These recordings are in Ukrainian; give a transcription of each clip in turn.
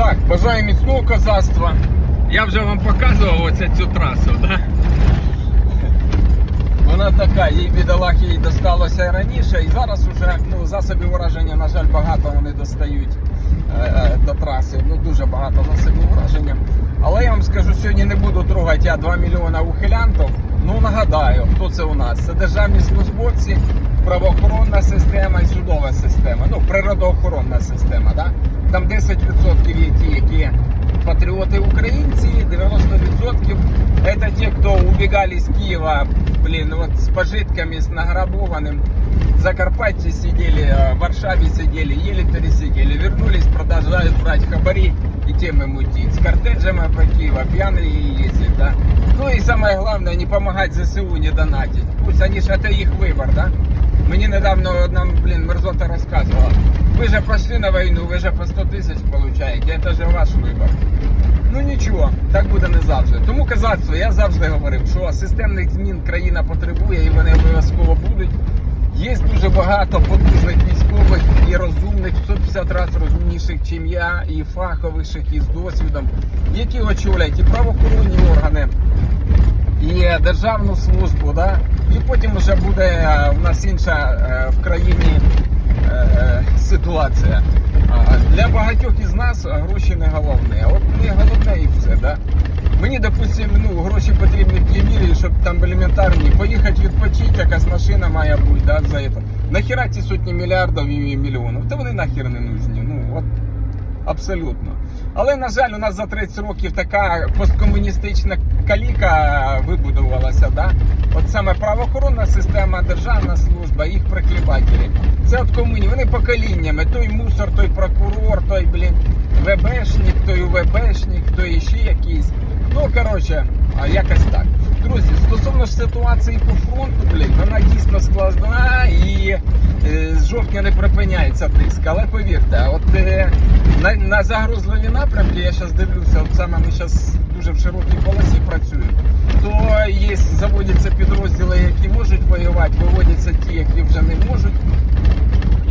Так, бажаю міцного козацтва. Я вже вам показував оце цю трасу, да? Вона така, їй бідолахи їй досталося і раніше, і зараз уже ну, засобів ураження, на жаль, багато вони достають е, е, до траси. Ну дуже багато засобів ураження. Але я вам скажу, сьогодні не буду трогати я 2 мільйона ухилянтів. Ну нагадаю, хто це у нас? Це державні службовці, правоохоронна система і судова система. Ну, природоохоронна система. Да? Там 10% є ті, які патриоты украинцы, 90% это те, кто убегали из Киева, блин, вот с пожитками, с награбованным. В Закарпатье сидели, э, в Варшаве сидели, ели пересидели, вернулись, продолжают брать хабари и темы мутить. С кортеджами по Киеву, пьяные ездят, да. Ну и самое главное, не помогать ЗСУ, не донатить. Пусть они же, это их выбор, да. Мені недавно одна, блін, мерзота розказувала. Ви же пошли на війну, ви же по 100 тисяч получаєте, це же ваш вибір. Ну нічого, так буде не завжди. Тому казацтво, я завжди говорив, що системних змін країна потребує і вони обов'язково будуть. Є дуже багато потужних військових і розумних, 150 разів розумніших, чим я, і фаховіших, і з досвідом, які очолять і правоохоронні органи, і державну службу, да? і потім вже буде е, в нас інша е, в країні е, е, ситуація. Для багатьох із нас гроші не головне. От не головне і все. Да? Мені, допустим, ну, гроші потрібні в тій мірі, щоб там елементарні поїхати відпочити, якась машина має бути, да, за це. Нахіра ці сотні мільярдів і мільйонів? Та вони нахер не нужні. Ну, от Абсолютно. Але, на жаль, у нас за 30 років така посткомуністична каліка вибудувалася. Да? От саме правоохоронна система, державна служба, їх приклібателі. Це от комуні, вони поколіннями. Той мусор, той прокурор, той, блін, ВБшник, той УВБшник, той ще якийсь. Ну, коротше, якось так. Друзі, стосовно ж ситуації по фронту, блін, вона дійсно складна і е, з жовтня не припиняється тиск. Але повірте, от е, на, на загрозливі напрямки, я зараз дивлюся, от саме ми зараз дуже в широкій полосі працюємо, то є, заводяться підрозділи, які можуть воювати, виводяться ті, які вже не можуть.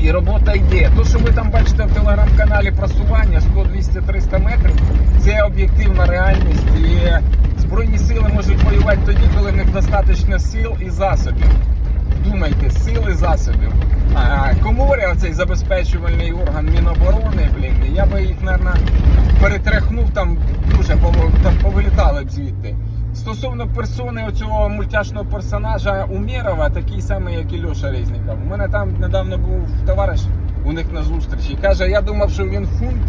І робота йде. То, що ви там бачите в телеграм-каналі просування 100, 200, 300 метрів, це об'єктивна реальність. І Збройні сили можуть воювати тоді, коли в них достатньо сил і засобів. Думайте, сил і засобів. А коморі, оцей забезпечувальний орган Міноборони, блін, я би їх, мабуть, перетряхнув там дуже повилітали б звідти. Стосовно персони оцього мультяшного персонажа Умєрова, такий самий, як і Льоша Резніков. У мене там недавно був товариш у них на зустрічі. Каже, я думав, що він фунт,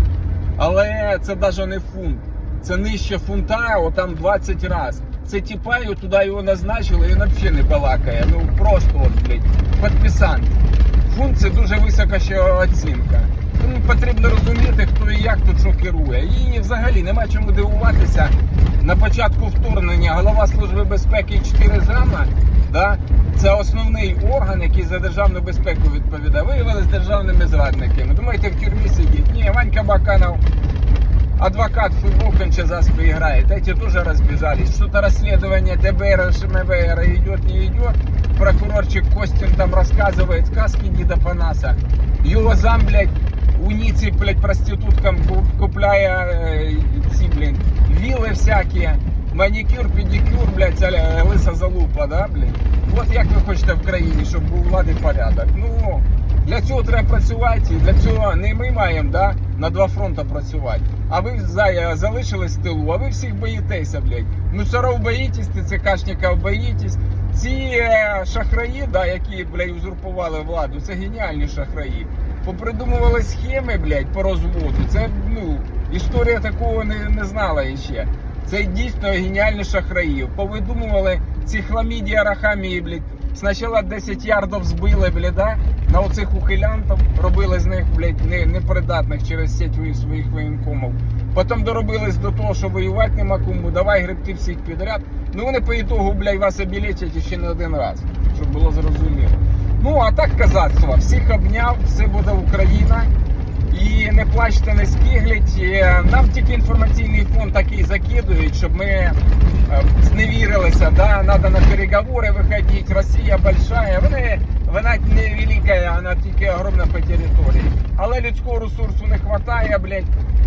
але це навіть не фунт. Це нижче фунта, отам 20 разів. Це тіпа, і туди його назначили, і він взагалі не балакає. Ну просто от, блядь, підписант. Фунт це дуже висока ще оцінка. Тому потрібно розуміти, хто і як тут що керує. І взагалі нема чому дивуватися На початку вторгнення голова Служби безпеки 4 зама, да, це основний орган, який за державну безпеку відповідає. Виявилися державними зрадниками. Думаєте, в тюрмі сидіть? Ні, Ванька Баканов адвокат в футбол кончезаспы играет. Эти тоже разбежались. Что-то расследование ДБР, ШМВР идет, не идет. Прокурорчик Костин там рассказывает сказки Дида Панаса. Его зам, блядь, у Ниці, блядь, проституткам ку- купляє е, ці, блін, віли всякі, манікюр, педикюр, блядь, ця е, лиса залупа, да, блін. От як ви хочете в країні, щоб був влади порядок. Ну, для цього треба працювати, для цього не ми маємо да, на два фронти працювати. А ви за- залишились в тилу, а ви всіх боїтеся, блядь. Мусоров боїтесь, ТЦКшників боїтесь. Ці е, шахраї, да, які, блядь, узурпували владу, це геніальні шахраї. Попридумували схеми, блядь, по розводу. Це, ну, історія такого не, не знала іще. Це дійсно геніальні шахраї. Повидумували ці хламідії, арахамії, блядь. Спочатку 10 ярдів збили, блядь, на оцих ухилянтів, робили з них, блядь, не, непридатних через сеть своїх воєнкомів. Потім доробились до того, що воювати нема кому, давай гребти всіх підряд. Ну вони по ітогу, блядь, вас обілечать ще не один раз, щоб було зрозуміло. Ну, а так казацтво, всіх обняв, все буде Україна. І не плачте, не скигліть. Тільки інформаційний фон такий закидують, щоб ми е, зневірилися. Да? треба на переговори виходити. Росія большая. Вони вона не велика, вона тільки огромна по території. Але людського ресурсу не вистачає, блядь.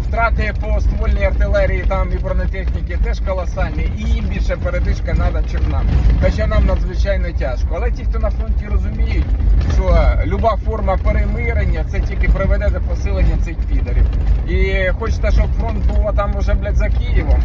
Втрати по ствольній артилерії там і бронетехніки теж колосальні, і їм більше передишка треба, чим нам. Хоча нам надзвичайно тяжко. Але ті, хто на фронті розуміють, що люба форма перемирення це тільки приведе до посилення цих підарів. І хочете, щоб фронт був там уже, блядь, за Києвом.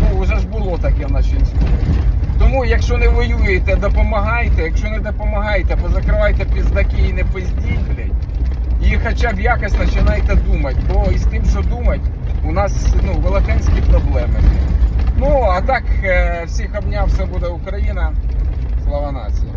Ну вже ж було таке в нашій історії. Тому, якщо не воюєте, допомагайте. Якщо не допомагаєте, позакривайте піздаки і не пиздіть, блядь. І хоча б якось починайте думати, бо із тим, що думати, у нас ну, велетенські проблеми. Ну, а так, е, всіх обняв, все буде Україна. Слава нації.